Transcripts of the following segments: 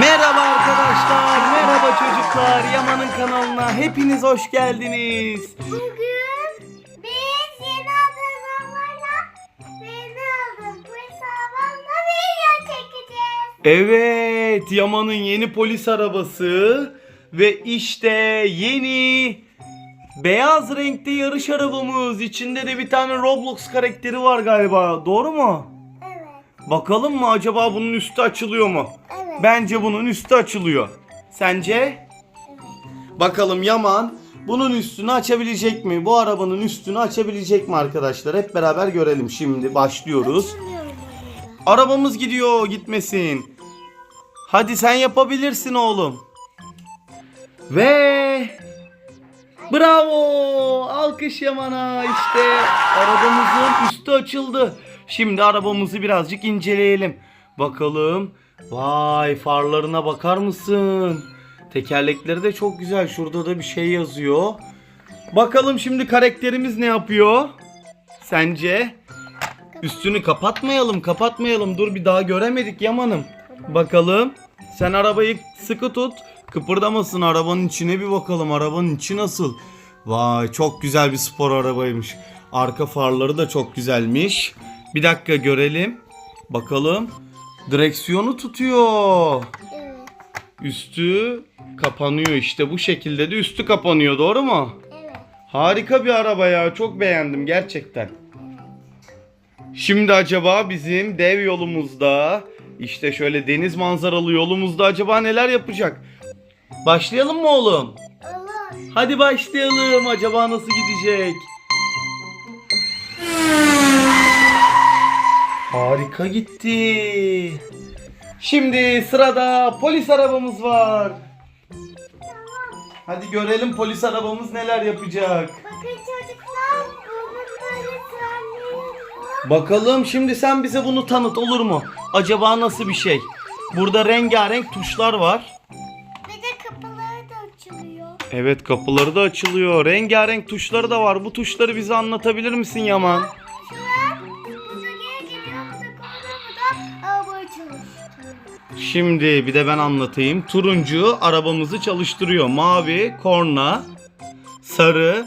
Merhaba arkadaşlar, merhaba çocuklar. Yaman'ın kanalına hepiniz hoş geldiniz. Bugün biz yeni arabayla yeni aldığımız polis arabamla video çekeceğiz. Evet, Yaman'ın yeni polis arabası ve işte yeni beyaz renkte yarış arabamız. İçinde de bir tane Roblox karakteri var galiba. Doğru mu? Evet. Bakalım mı acaba bunun üstü açılıyor mu? Evet. Bence bunun üstü açılıyor. Sence? Bakalım Yaman bunun üstünü açabilecek mi? Bu arabanın üstünü açabilecek mi arkadaşlar? Hep beraber görelim şimdi. Başlıyoruz. Arabamız gidiyor gitmesin. Hadi sen yapabilirsin oğlum. Ve bravo alkış Yaman'a işte arabamızın üstü açıldı. Şimdi arabamızı birazcık inceleyelim. Bakalım. Vay farlarına bakar mısın? Tekerlekleri de çok güzel. Şurada da bir şey yazıyor. Bakalım şimdi karakterimiz ne yapıyor? Sence? Üstünü kapatmayalım, kapatmayalım. Dur bir daha göremedik Yaman'ım. Bakalım. Sen arabayı sıkı tut. Kıpırdamasın arabanın içine bir bakalım. Arabanın içi nasıl? Vay çok güzel bir spor arabaymış. Arka farları da çok güzelmiş. Bir dakika görelim. Bakalım. Direksiyonu tutuyor. Evet. Üstü kapanıyor işte bu şekilde de üstü kapanıyor doğru mu? Evet. Harika bir araba ya. Çok beğendim gerçekten. Şimdi acaba bizim dev yolumuzda işte şöyle deniz manzaralı yolumuzda acaba neler yapacak? Başlayalım mı oğlum? Olur. Hadi başlayalım. Acaba nasıl gidecek? Harika gitti. Şimdi sırada polis arabamız var. Hadi görelim polis arabamız neler yapacak. Bakın çocuklar bunun böyle var. Bakalım şimdi sen bize bunu tanıt olur mu? Acaba nasıl bir şey? Burada rengarenk tuşlar var. Bir de kapıları da açılıyor. Evet kapıları da açılıyor. Rengarenk tuşları da var. Bu tuşları bize anlatabilir misin Yaman? Şimdi bir de ben anlatayım. Turuncu arabamızı çalıştırıyor. Mavi korna. Sarı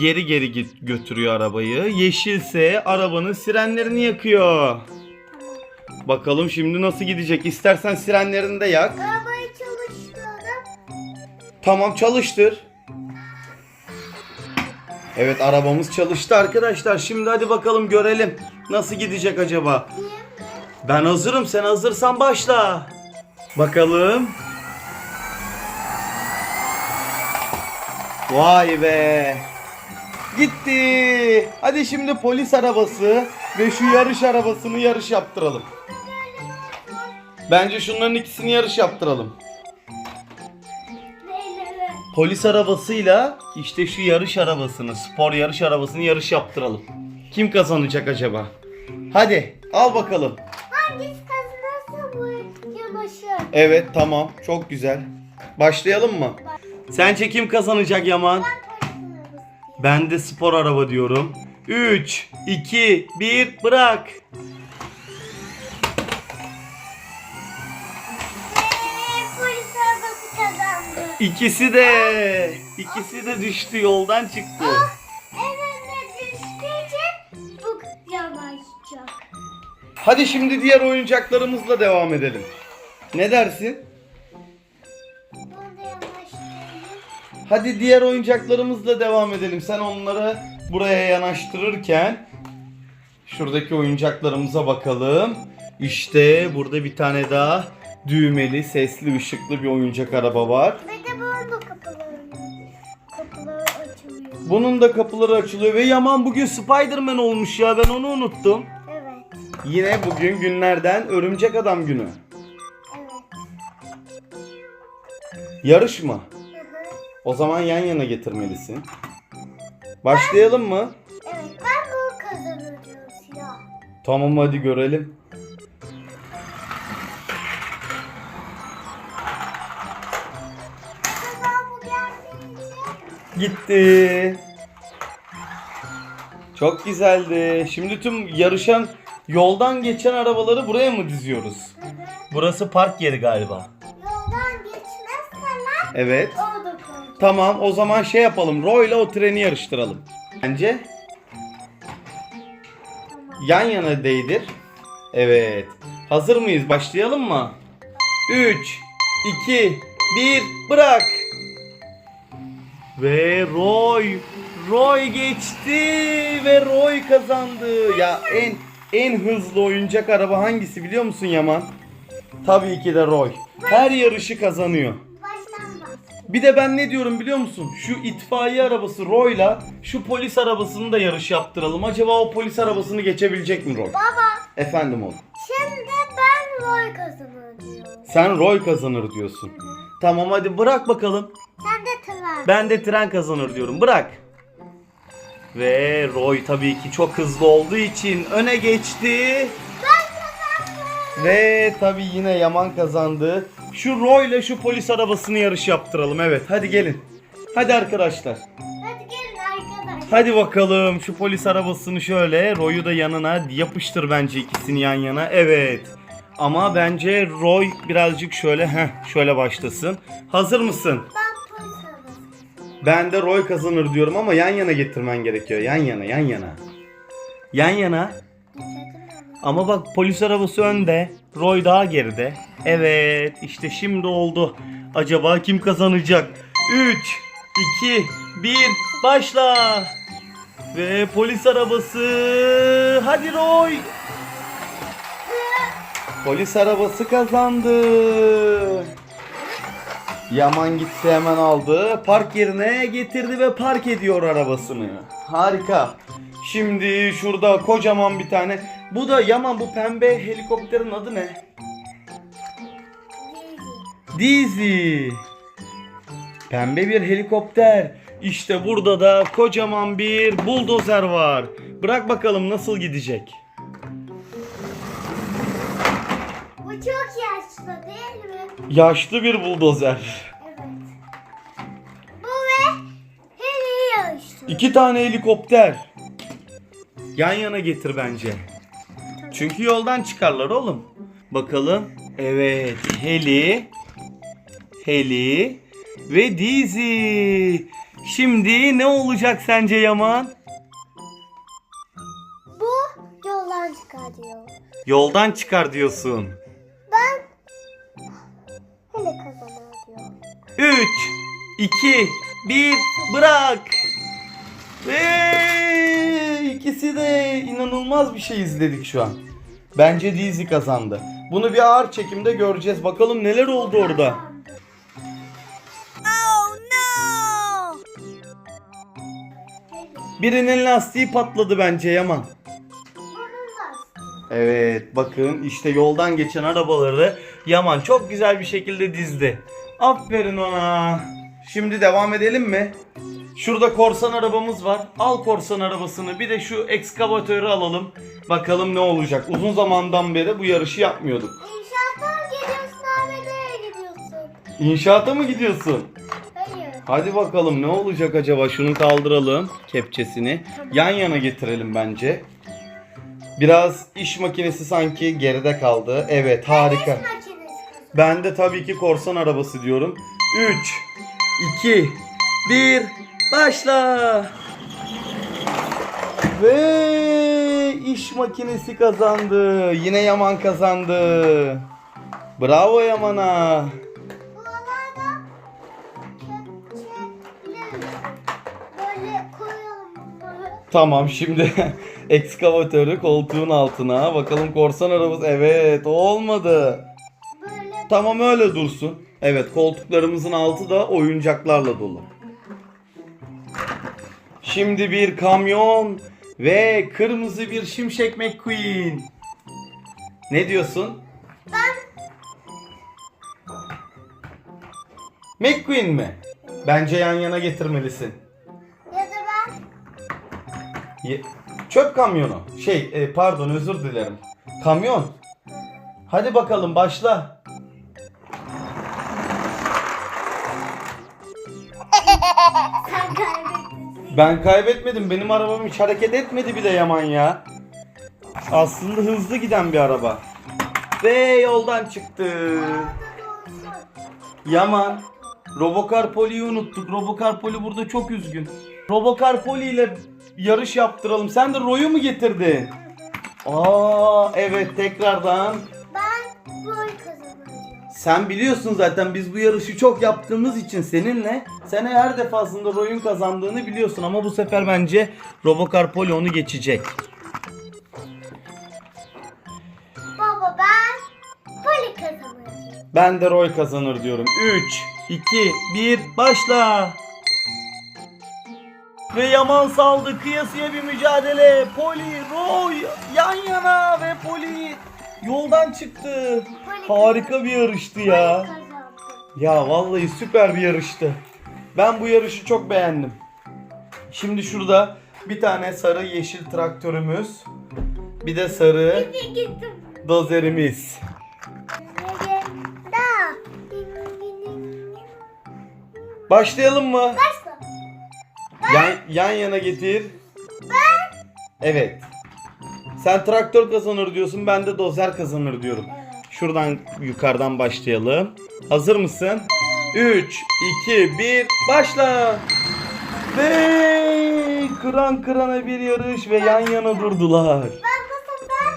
geri geri git götürüyor arabayı. Yeşilse arabanın sirenlerini yakıyor. Bakalım şimdi nasıl gidecek? İstersen sirenlerini de yak. Arabayı çalıştırdım. Tamam çalıştır. Evet arabamız çalıştı arkadaşlar. Şimdi hadi bakalım görelim. Nasıl gidecek acaba? Mi? Ben hazırım. Sen hazırsan başla. Bakalım. Vay be. Gitti. Hadi şimdi polis arabası ve şu yarış arabasını yarış yaptıralım. Bence şunların ikisini yarış yaptıralım. Polis arabasıyla işte şu yarış arabasını, spor yarış arabasını yarış yaptıralım. Kim kazanacak acaba? Hadi al bakalım. Hangisi kazanırsa bu yılbaşı. Evet tamam çok güzel. Başlayalım mı? Sence kim kazanacak Yaman? Ben de spor araba diyorum. 3, 2, 1 bırak. İkisi de ikisi de düştü yoldan çıktı. Hadi şimdi diğer oyuncaklarımızla devam edelim. Ne dersin? Hadi diğer oyuncaklarımızla devam edelim. Sen onları buraya yanaştırırken şuradaki oyuncaklarımıza bakalım. İşte burada bir tane daha düğmeli, sesli, ışıklı bir oyuncak araba var. Ve de bunun da kapıları. Kapıları açılıyor. Bunun da kapıları açılıyor ve Yaman bugün Spider-Man olmuş ya ben onu unuttum. Yine bugün günlerden Örümcek Adam günü. Evet. Yarış mı? O zaman yan yana getirmelisin. Başlayalım mı? Evet ben bunu kazanıyorum siyah. Tamam hadi görelim. Bu. Gitti. Çok güzeldi. Şimdi tüm yarışan yoldan geçen arabaları buraya mı diziyoruz? Hı hı. Burası park yeri galiba. Yok Evet. O da koydu. Tamam o zaman şey yapalım. Roy ile o treni yarıştıralım. Bence yan yana değdir. Evet. Hazır mıyız? Başlayalım mı? 3, 2, 1, bırak. Ve Roy, Roy geçti ve Roy kazandı. Ya en en hızlı oyuncak araba hangisi biliyor musun Yaman? Tabii ki de Roy. Her yarışı kazanıyor. Bir de ben ne diyorum biliyor musun? Şu itfaiye arabası Roy'la şu polis arabasını da yarış yaptıralım. Acaba o polis arabasını geçebilecek mi Roy? Baba Efendim oğlum. şimdi ben Roy kazanır diyorum. Sen Roy kazanır diyorsun. Tamam hadi bırak bakalım. Sen de Tren. Ben de tren kazanır diyorum. Bırak. Ve Roy tabii ki çok hızlı olduğu için öne geçti. Ve tabii yine Yaman kazandı. Şu Roy ile şu polis arabasını yarış yaptıralım. Evet hadi gelin. Hadi arkadaşlar. Hadi gelin arkadaşlar. Hadi bakalım şu polis arabasını şöyle Roy'u da yanına yapıştır bence ikisini yan yana. Evet. Ama bence Roy birazcık şöyle heh şöyle başlasın. Hazır mısın? Ben. Ben de Roy kazanır diyorum ama yan yana getirmen gerekiyor. Yan yana, yan yana. Yan yana. Ama bak polis arabası önde. Roy daha geride. Evet, işte şimdi oldu. Acaba kim kazanacak? 3 2 1 başla. Ve polis arabası. Hadi Roy. Polis arabası kazandı. Yaman gitti hemen aldı. Park yerine getirdi ve park ediyor arabasını. Harika. Şimdi şurada kocaman bir tane. Bu da Yaman bu pembe helikopterin adı ne? Dizi. Pembe bir helikopter. İşte burada da kocaman bir buldozer var. Bırak bakalım nasıl gidecek. Çok yaşlı değil mi? Yaşlı bir buldozer. Evet. Bu ve Harry yarıştı. İki tane helikopter. Yan yana getir bence. Çünkü yoldan çıkarlar oğlum. Bakalım. Evet. Heli. Heli. Ve Dizi. Şimdi ne olacak sence Yaman? Bu yoldan çıkarıyor. Yoldan çıkar diyorsun. 3, 2, 1, bırak. Ve ikisi de inanılmaz bir şey izledik şu an. Bence Dizi kazandı. Bunu bir ağır çekimde göreceğiz. Bakalım neler oldu orada. Oh no! Birinin lastiği patladı bence Yaman. Evet bakın işte yoldan geçen arabaları Yaman çok güzel bir şekilde dizdi. Aferin ona. Şimdi devam edelim mi? Şurada korsan arabamız var. Al korsan arabasını bir de şu ekskavatörü alalım. Bakalım ne olacak. Uzun zamandan beri bu yarışı yapmıyorduk. İnşaata mı gidiyorsun abi nereye gidiyorsun? İnşaata mı gidiyorsun? Hayır. Hadi bakalım ne olacak acaba? Şunu kaldıralım kepçesini. Yan yana getirelim bence. Biraz iş makinesi sanki geride kaldı. Evet harika. Makinesi kazanır. Ben de tabii ki korsan arabası diyorum. 3 2 1 başla. Ve iş makinesi kazandı. Yine Yaman kazandı. Bravo Yaman'a. Bu arada kepçeler böyle koyalım bunları. Tamam şimdi ekskavatörü koltuğun altına. Bakalım korsan arabası. Evet olmadı. Tamam öyle dursun. Evet koltuklarımızın altı da oyuncaklarla dolu. Şimdi bir kamyon ve kırmızı bir şimşek McQueen. Ne diyorsun? ben McQueen mi? Bence yan yana getirmelisin. ya da ben Ye- Çöp kamyonu. Şey e, pardon özür dilerim. Kamyon. Hadi bakalım başla. Ben kaybetmedim. Benim arabam hiç hareket etmedi bile Yaman ya. Aslında hızlı giden bir araba. Ve yoldan çıktı. Yaman. Robokar Poli'yi unuttuk. Robokar Poli burada çok üzgün. Robokar Poli ile yarış yaptıralım. Sen de Roy'u mu getirdin? Aa evet tekrardan. Ben boy kazanacağım. Sen biliyorsun zaten biz bu yarışı çok yaptığımız için seninle sen her defasında Roy'un kazandığını biliyorsun ama bu sefer bence Robokar Poli onu geçecek. Baba ben poli kazanacağım. Ben de Roy kazanır diyorum. 3, 2, 1 başla. Ve Yaman saldı. Kıyasıya bir mücadele. Poli, Roy yan yana ve Poli yoldan çıktı. Harika bir yarıştı ya. Ya vallahi süper bir yarıştı. Ben bu yarışı çok beğendim. Şimdi şurada bir tane sarı yeşil traktörümüz. Bir de sarı dozerimiz. Başlayalım mı? Başla. Yan, yan yana getir. Ben. Evet. Sen traktör kazanır diyorsun, ben de dozer kazanır diyorum. Şuradan yukarıdan başlayalım. Hazır mısın? 3, 2, 1, başla. Ve kıran kırana bir yarış ve yan yana durdular. Ben bu sefer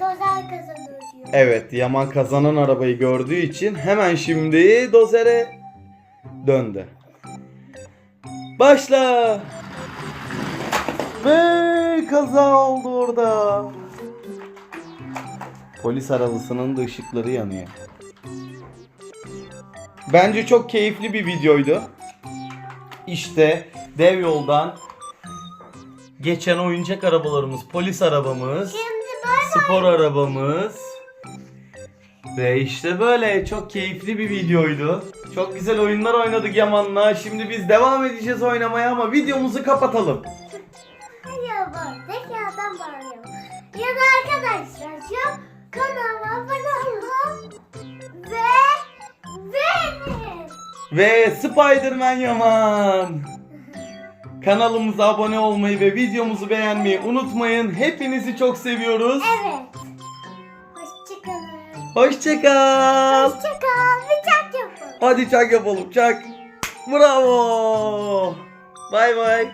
dozer kazanıyor diyor. Evet, Yaman kazanan arabayı gördüğü için hemen şimdi dozere döndü. Başla. Ve kaza oldu orada. Polis arabasının da ışıkları yanıyor. Bence çok keyifli bir videoydu. İşte dev yoldan geçen oyuncak arabalarımız, polis arabamız. Spor arabamız. Ve işte böyle çok keyifli bir videoydu. Çok güzel oyunlar oynadık Yaman'la. Şimdi biz devam edeceğiz oynamaya ama videomuzu kapatalım. Ya var. Tekrardan bağırıyorum. Ya da arkadaşlar şu kanalıma abone olun. Ve benim. Ve Spider-Man Yaman. Kanalımıza abone olmayı ve videomuzu beğenmeyi unutmayın. Hepinizi çok seviyoruz. Evet. Hoşçakalın. Hoşçakal. Hoşçakal. Bir çak yapalım. Hadi çak yapalım çak. Bravo. Bay bay.